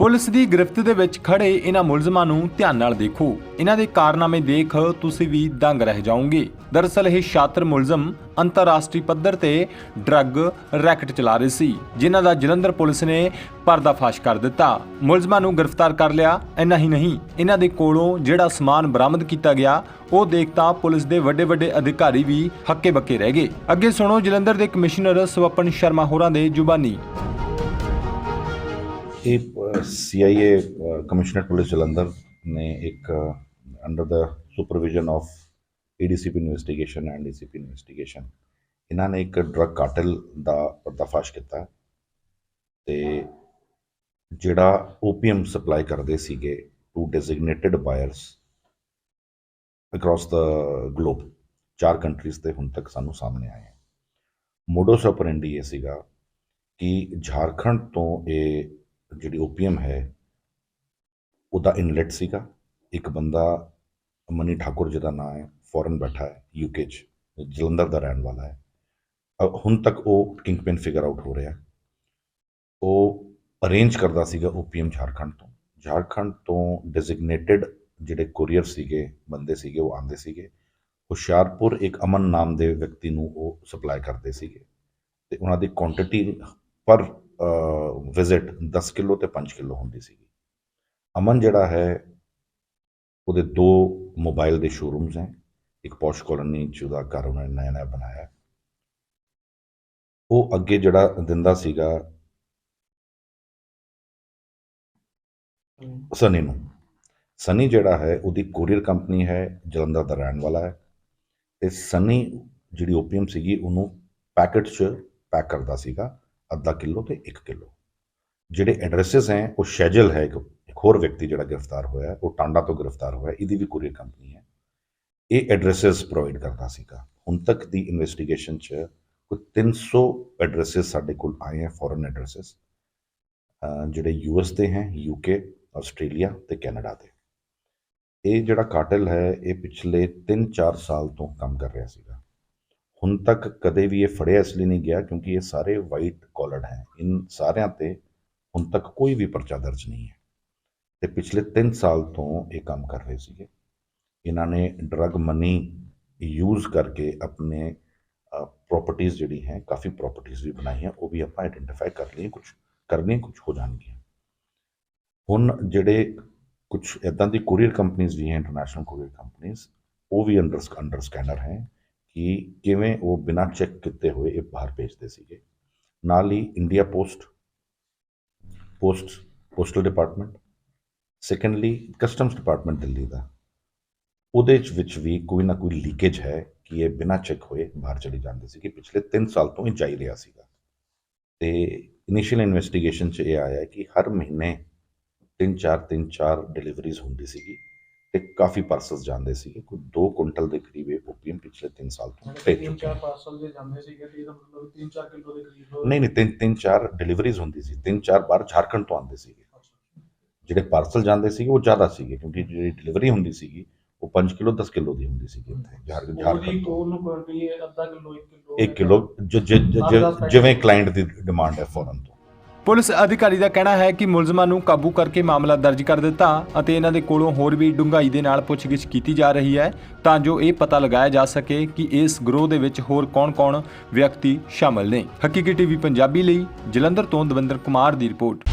Police ਦੀ ਗ੍ਰਿਫਤ ਦੇ ਵਿੱਚ ਖੜੇ ਇਹਨਾਂ ਮੁਲਜ਼ਮਾਂ ਨੂੰ ਧਿਆਨ ਨਾਲ ਦੇਖੋ। ਇਹਨਾਂ ਦੇ ਕਾਰਨਾਮੇ ਦੇਖ ਤੁਸੀਂ ਵੀ ਦੰਗ ਰਹਿ ਜਾਓਗੇ। ਦਰਅਸਲ ਇਹ ਸ਼ਾਤਰ ਮੁਲਜ਼ਮ ਅੰਤਰਰਾਸ਼ਟਰੀ ਪੱਧਰ ਤੇ ਡਰੱਗ ਰੈਕਟ ਚਲਾ ਰਹੇ ਸੀ, ਜਿਨ੍ਹਾਂ ਦਾ ਜਲੰਧਰ ਪੁਲਿਸ ਨੇ ਪਰਦਾਫਾਸ਼ ਕਰ ਦਿੱਤਾ। ਮੁਲਜ਼ਮਾਂ ਨੂੰ ਗ੍ਰਿਫਤਾਰ ਕਰ ਲਿਆ, ਇੰਨਾ ਹੀ ਨਹੀਂ, ਇਹਨਾਂ ਦੇ ਕੋਲੋਂ ਜਿਹੜਾ ਸਮਾਨ ਬਰਾਮਦ ਕੀਤਾ ਗਿਆ, ਉਹ ਦੇਖ ਤਾਂ ਪੁਲਿਸ ਦੇ ਵੱਡੇ ਵੱਡੇ ਅਧਿਕਾਰੀ ਵੀ ਹੱਕੇ ਬੱਕੇ ਰਹਿ ਗਏ। ਅੱਗੇ ਸੁਣੋ, ਜਲੰਧਰ ਦੇ ਕਮਿਸ਼ਨਰ ਸਵਪਨ ਸ਼ਰਮਾ ਹੋਰਾਂ ਦੇ ਜ਼ੁਬਾਨੀ। ਇਹ ਸੀਆਈਏ ਕਮਿਸ਼ਨਰ ਪੁਲਿਸ ਜਲੰਧਰ ਨੇ ਇੱਕ under the supervision of ADCP investigation and DCP investigation ਇਹਨਾਂ ਨੇ ਇੱਕ ਡਰੱਗ ਕਾਰਟਲ ਦਾ ਪਰਦਾਫਾਸ਼ ਕੀਤਾ ਤੇ ਜਿਹੜਾ ਓਪੀਐਮ ਸਪਲਾਈ ਕਰਦੇ ਸੀਗੇ to designated buyers across the globe ਚਾਰ ਕੰਟਰੀਜ਼ ਤੇ ਹੁਣ ਤੱਕ ਸਾਨੂੰ ਸਾਹਮਣੇ ਆਏ ਹੈ ਮੋਡੋਸ ਆਪਰੈਂਡੀ ਇਹ ਸੀਗਾ ਕਿ ਝਾਰਖੰਡ ਤੋਂ ਇਹ ਜਿਹੜੀ ਓਪੀਐਮ ਹੈ, ਉਹਦਾ ਇਨਲੈਟ ਸੀਗਾ। ਇੱਕ ਬੰਦਾ ਮਨੀ ਠਾਕੁਰ ਜਿਹਦਾ ਨਾਮ ਹੈ ਫੋਰਨ ਬੈਠਾ ਹੈ ਯੂਕੇ 'ਚ, ਜਲੰਧਰ ਦਾ ਰਹਿਣ ਵਾਲਾ ਹੈ। ਹੁਣ ਤੱਕ ਉਹ ਕਿੰਗਪਿਨ ਫਿਗਰ ਆਊਟ ਹੋ ਰਿਹਾ। ਉਹ ਅਰੇਂਜ ਕਰਦਾ ਸੀਗਾ ਓਪੀਐਮ ਝਾਰਖੰਡ ਤੋਂ। ਝਾਰਖੰਡ ਤੋਂ ਡੈਜ਼ਿਗਨੇਟਿਡ ਜਿਹੜੇ ਕੋਰੀਅਰ ਸੀਗੇ, ਬੰਦੇ ਸੀਗੇ, ਉਹ ਆਂਦੇ ਸੀਗੇ। ਹੁਸ਼ਿਆਰਪੁਰ ਇੱਕ ਅਮਨ ਨਾਮ ਦੇ ਵਿਅਕਤੀ ਨੂੰ ਉਹ ਸਪਲਾਈ ਕਰਦੇ ਸੀਗੇ। ਤੇ ਉਹਨਾਂ ਦੀ ਕੁਆਂਟੀਟੀ ਪਰ ਵਿਜ਼ਿਟ 10 ਕਿਲੋ ਤੇ 5 ਕਿਲੋ ਹੁੰਦੀ ਸੀਗੀ। ਅਮਨ ਜਿਹੜਾ ਹੈ, ਉਹਦੇ ਦੋ ਮੋਬਾਈਲ ਦੇ ਸ਼ੋਰੂਮਸ ਹੈ। ਇੱਕ ਪੌਸ਼ ਕਾਲੋਨੀ ਚ ਉਹਦਾ ਘਰ ਉਹਨਾਂ ਨੇ ਨਇਆ ਨਇਆ ਬਣਾਇਆ। ਉਹ ਅੱਗੇ ਜਿਹੜਾ ਦਿੰਦਾ ਸੀਗਾ ਸਨੀ ਨੂੰ। ਸਨੀ ਜਿਹੜਾ ਹੈ, ਉਹਦੀ ਕੋਰੀਅਰ ਕੰਪਨੀ ਹੈ, ਜਲੰਧਰ ਦਾ ਰਹਿਣ ਵਾਲਾ ਹੈ। ਤੇ ਸਨੀ ਜਿਹੜੀ ਓਪੀਐਮ ਸੀਗੀ, ਉਹਨੂੰ ਪੈਕਟ 'ਚ ਪੈਕ ਕਰਦਾ ਸੀਗਾ। ਅੱਧਾ ਕਿਲੋ ਤੇ 1 ਕਿਲੋ। ਜਿਹੜੇ ਐਡਰੈਸਸ ਹੈ, ਉਹ ਸ਼ੈਜਲ ਹੈ ਇੱਕ ਇੱਕ ਹੋਰ ਵਿਅਕਤੀ ਜਿਹੜਾ ਗ੍ਰਿਫਤਾਰ ਹੋਇਆ ਉਹ ਟਾਂਡਾ ਤੋਂ ਗ੍ਰਿਫਤਾਰ ਹੋਇਆ ਇਹਦੀ ਵੀ ਕੋਰੀਅਰ ਕੰਪਨੀ ਹੈ। ਇਹ ਐਡਰੈਸਸ ਪ੍ਰੋਵਾਈਡ ਕਰਦਾ ਸੀਗਾ। ਹੁਣ ਤੱਕ ਦੀ ਇਨਵੈਸਟੀਗੇਸ਼ਨ 'ਚ ਕੋਈ 300 ਐਡਰੈਸਸ ਸਾਡੇ ਕੋਲ ਆਏ ਹੈ ਫੋਰਨ ਐਡਰੈਸਸ ਜਿਹੜੇ ਯੂਐਸ ਦੇ ਹੈ ਯੂਕੇ ਆਸਟ੍ਰੇਲੀਆ ਤੇ ਕੈਨੇਡਾ ਦੇ। ਇਹ ਜਿਹੜਾ ਕਾਟਲ ਹੈ, ਇਹ ਪਿਛਲੇ 3-4 ਸਾਲ ਤੋਂ ਕੰਮ ਕਰ ਰਿਹਾ ਸੀਗਾ। ਹੁਣ ਤੱਕ ਕਦੇ ਵੀ ਇਹ ਫੜਿਆ ਇਸ ਲਈ ਨਹੀਂ ਗਿਆ ਕਿਉਂਕਿ ਇਹ ਸਾਰੇ ਵਾਈਟ ਕਾਲਰਡ ਹੈ। ਇਨ ਸਾਰਿਆਂ ਤੇ ਹੁਣ ਤੱਕ ਕੋਈ ਵੀ ਪਰਚਾ ਦਰਜ ਨਹੀਂ ਹੈ। ਤੇ ਪਿਛਲੇ 3 ਸਾਲ ਤੋਂ ਇਹ ਕੰਮ ਕਰ ਰਹੇ ਸੀਗੇ। ਇਹਨਾਂ ਨੇ ਡਰਗ ਮਨੀ ਯੂਜ਼ ਕਰਕੇ ਆਪਣੇ ਪ੍ਰਾਪਰਟੀਆਂ ਜਿਹੜੀ ਹੈ, ਕਾਫੀ ਪ੍ਰਾਪਰਟੀਆਂ ਵੀ ਬਣਾਈਆਂ, ਉਹ ਵੀ ਆਪਾਂ ਆਇਡੈਂਟੀਫਾਈ ਕਰ ਲਈਆਂ ਕੁਝ ਕਰਨੀਆਂ ਕੁਝ ਹੋ ਜਾਣਗੀਆਂ। ਹੁਣ ਜਿਹੜੇ ਕੁਝ ਇਦਾਂ ਦੀ ਕੋਰੀਅਰ ਕੰਪਨੀਆਂ ਵੀ ਹੈ ਇੰਟਰਨੈਸ਼ਨਲ ਕੋਰੀਅਰ ਕੰਪਨੀਆਂ ਉਹ ਵੀ ਅੰਡਰ ਅੰਡਰ ਸਕੈਨਰ ਹੈ। ਕਿ ਕਿਵੇਂ ਉਹ ਬਿਨਾਂ ਚੈੱਕ ਕੀਤੇ ਹੋਏ ਇਹ ਬਾਹਰ ਭੇਜਦੇ ਸੀਗੇ। ਨਾਲ ਹੀ India post post postal department secondly customs department Delhi ਦਾ। ਉਹਦੇ 'ਚ ਵਿੱਚ ਵੀ ਕੋਈ ਨਾ ਕੋਈ ਲੀਕੇਜ ਹੈ ਕਿ ਇਹ ਬਿਨਾਂ ਚੈੱਕ ਹੋਏ ਬਾਹਰ ਚਲੇ ਜਾਂਦੇ ਸੀ ਕਿ ਪਿਛਲੇ 3 ਸਾਲ ਤੋਂ ਇਹ ਜਾਈ ਰਿਹਾ ਸੀਗਾ। ਤੇ ਇਨੀਸ਼ੀਅਲ ਇਨਵੈਸਟੀਗੇਸ਼ਨ 'ਚ ਇਹ ਆਇਆ ਕਿ ਹਰ ਮਹੀਨੇ 3-4 3-4 ਡਿਲੀਵਰੀਜ਼ ਹੁੰਦੀ ਸੀਗੀ। ਤੇ ਕਾਫੀ ਪਾਰਸਲਸ ਜਾਂਦੇ ਸੀਗੇ। ਕੋਈ 2 ਕੁਇੰਟਲ ਦੇ ਕਰੀਬ ਇਹ ਓਪੀਐਮ ਪਿਛਲੇ 3 ਸਾਲ ਤੋਂ ਭੇਜ ਚੁੱਕੇ ਚਾਰ ਹਨ। ਪਾਰਸਲ ਜੇ ਜਾਂਦੇ ਸੀਗੇ ਤੇ ਇਹਦਾ ਮਤਲਬ 3-4 ਕਿਲੋ ਦੇ ਕਰੀਬ ਨਹੀਂ ਨਹੀਂ ਤਿੰਨ ਤਿੰਨ ਚਾਰ ਡਿਲੀਵਰੀਜ਼ ਹੁੰਦੀ ਸੀ। ਤਿੰਨ ਚਾਰ ਬਾਰ ਝਾਰਖੰਡ ਤੋਂ ਆਉਂਦੇ ਸੀਗੇ। ਜਿਹੜੇ ਪਾਰਸਲ ਜਾਂਦੇ ਸੀਗੇ ਉਹ ਜ਼ਿਆਦਾ ਸੀਗੇ ਕਿਉਂਕਿ ਜਿਹੜੀ ਡਿਲੀਵਰੀ ਹੁੰਦੀ ਸੀਗੀ ਉਹ 5 ਕਿਲੋ 10 ਕਿਲੋ ਦੀ ਹੁੰਦੀ ਸੀਗੀ ਇੱਥੇ ਝਾਰ- ਉਹਦੀ ਝਾਰਖੰਡ ਤੋਂ। ਕੋਲ ਨੂੰ ਕੁਆਂਟੀ ਅੱਧਾ ਕਿਲੋ 1 ਕਿਲੋ 1 ਕਿਲੋ ਜਿਵੇਂ ਕਲਾਇੰਟ ਦੀ ਡਿਮਾਂਡ ਹੈ ਫੌਰਨ ਪੁਲਿਸ ਅਧਿਕਾਰੀ ਦਾ ਕਹਿਣਾ ਹੈ ਕਿ ਮੁਲਜ਼ਮਾਂ ਨੂੰ ਕਾਬੂ ਕਰਕੇ ਮਾਮਲਾ ਦਰਜ ਕਰ ਦਿੱਤਾ ਅਤੇ ਇਹਨਾਂ ਦੇ ਕੋਲੋਂ ਹੋਰ ਵੀ ਡੂੰਘਾਈ ਦੇ ਨਾਲ ਪੁੱਛਗਿੱਛ ਕੀਤੀ ਜਾ ਰਹੀ ਹੈ ਤਾਂ ਜੋ ਇਹ ਪਤਾ ਲਗਾਇਆ ਜਾ ਸਕੇ ਕਿ ਇਸ ਗਰੋਹ ਦੇ ਵਿੱਚ ਹੋਰ ਕੌਣ-ਕੌਣ ਵਿਅਕਤੀ ਸ਼ਾਮਲ ਨੇ। ਹਕੀਕੀ ਟੀਵੀ ਪੰਜਾਬੀ ਲਈ ਜਲੰਧਰ ਤੋਂ ਦਵਿੰਦਰ ਕੁਮਾਰ ਦੀ ਰਿਪੋਰਟ।